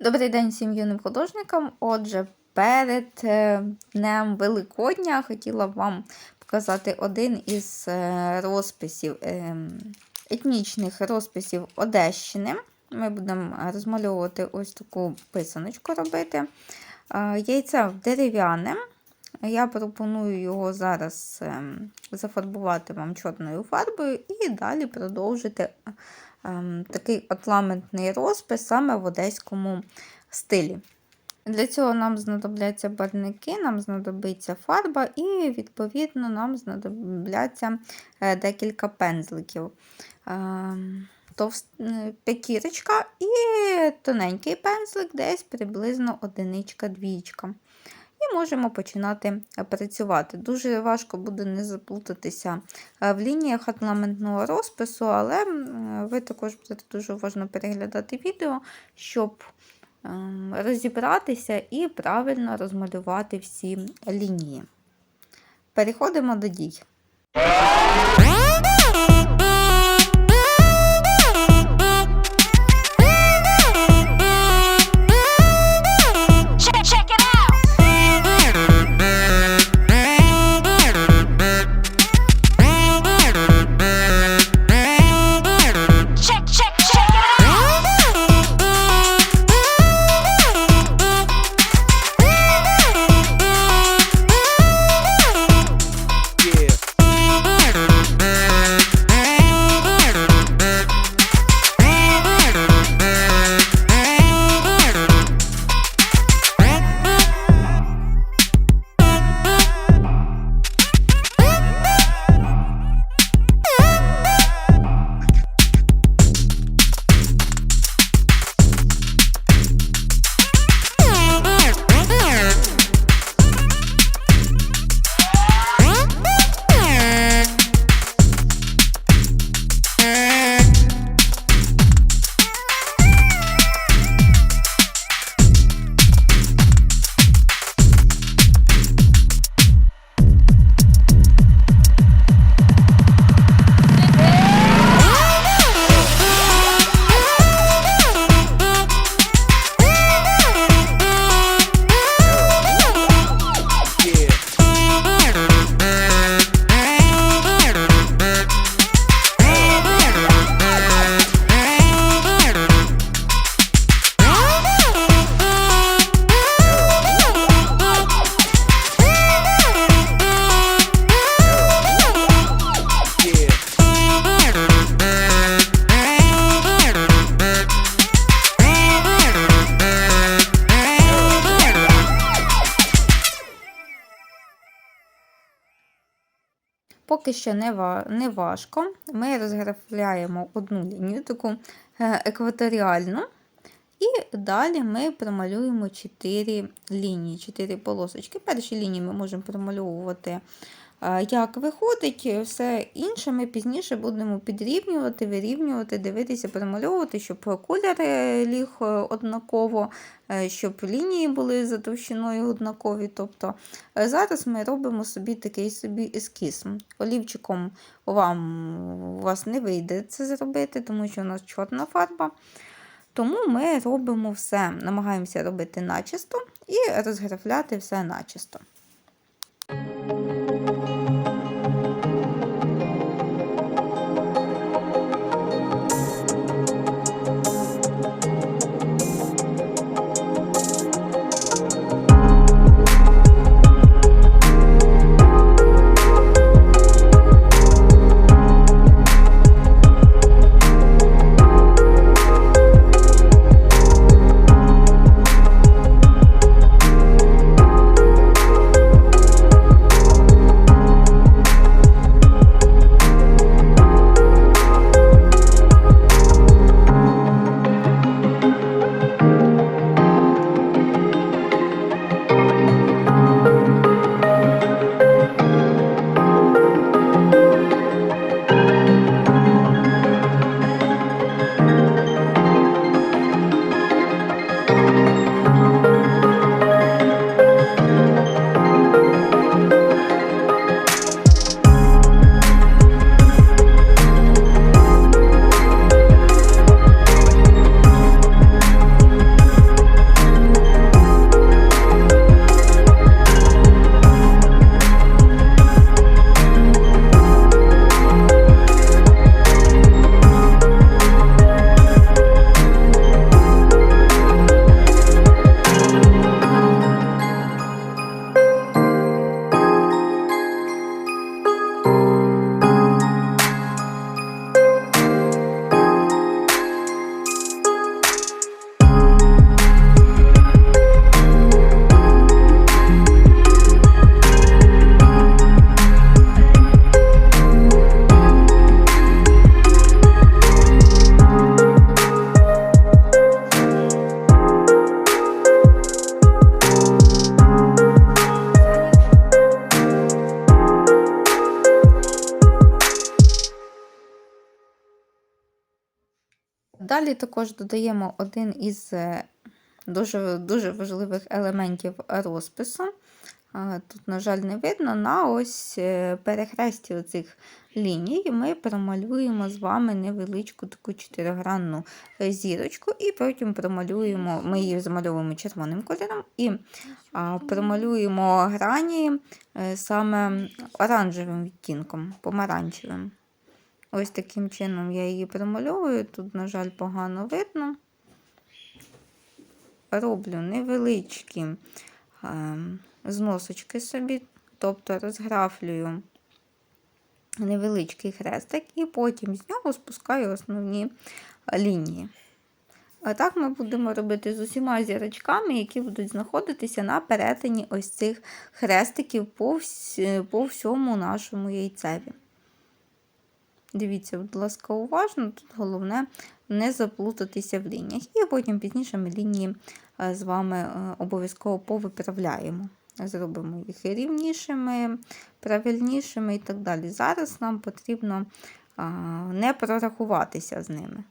Добрий день всім юним художникам. Отже, перед е, Днем Великодня хотіла вам показати один із е, розписів, е, етнічних розписів Одещини. Ми будемо розмальовувати ось таку писаночку робити. Яйце дерев'яне. Я пропоную його зараз зафарбувати вам чорною фарбою і далі продовжити такий отламентний розпис саме в одеському стилі. Для цього нам знадобляться барники, нам знадобиться фарба, і, відповідно, нам знадобляться е, декілька пензликів. П'ятірочка і тоненький пензлик, десь приблизно одиничка-двічка. Можемо починати е, працювати. Дуже важко буде не заплутатися е, в лініях орнаментного розпису, але ви також будете дуже уважно переглядати відео, щоб ем, розібратися і правильно розмалювати всі лінії. Переходимо до дій. Поки що не важко. Ми розграфляємо одну лінію, таку е, екваторіальну. І далі ми промалюємо 4 лінії, 4 полосочки. Перші лінії ми можемо промальовувати як виходить, все інше ми пізніше будемо підрівнювати, вирівнювати, дивитися, перемальовувати, щоб колір ліг е, однаково, е, щоб лінії були за товщиною однакові. Тобто е, Зараз ми робимо собі такий собі ескіз. Олівчиком вам, у вас не вийде це зробити, тому що у нас чорна фарба. Тому ми робимо все, намагаємося робити начисто і розграфляти все начисто. Далі також додаємо один із е, дуже, дуже важливих елементів розпису. Тут, на жаль, не видно. На ось е, перехресті оцих ліній ми промалюємо з вами невеличку таку чотиригранну е, зірочку, і потім промалюємо, ми її замальовуємо червоним кольором і промалюємо грані е, саме оранжевим відтінком, помаранчевим. Ось таким чином я її промальовую. Тут, на жаль, погано видно. Роблю невеличкі е, зносочки собі, тобто розграфлюю невеличкий хрестик, і потім з нього спускаю основні лінії. А так ми будемо робити з усіма зірочками, які будуть знаходитися на перетині ось цих хрестиків по всьому нашому яйцеві. Дивіться, будь ласка, уважно, тут головне не заплутатися в лініях. І потім пізніше ми лінії е, з вами е, обов'язково повиправляємо. Зробимо їх рівнішими, правильнішими і так далі. Зараз нам потрібно е, не прорахуватися з ними.